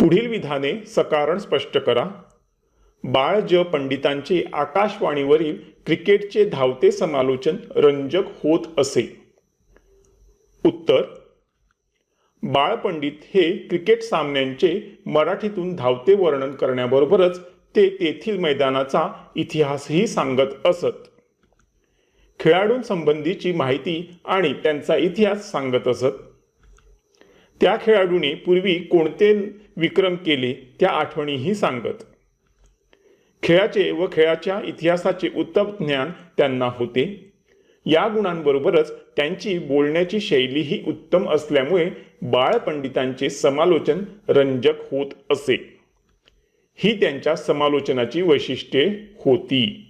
पुढील विधाने सकारण स्पष्ट करा. बाळ ज पंडितांचे आकाशवाणीवरील क्रिकेटचे धावते समालोचन रंजक होत असे. उत्तर बाळ पंडित हे क्रिकेट सामन्यांचे मराठीतून धावते वर्णन करण्याबरोबरच ते तेथील मैदानाचा इतिहासही सांगत असत. खेळाडूंसंबंधीची माहिती आणि त्यांचा इतिहास सांगत असत. त्या खेळाडूने पूर्वी कोणते विक्रम केले त्या आठवणीही सांगत. खेळाचे व खेळाच्या इतिहासाचे उत्तम ज्ञान त्यांना होते. या गुणांबरोबरच त्यांची बोलण्याची शैलीही उत्तम असल्यामुळे बाळपंडितांचे समालोचन रंजक होत असे. ही त्यांच्या समालोचनाची वैशिष्ट्ये होती.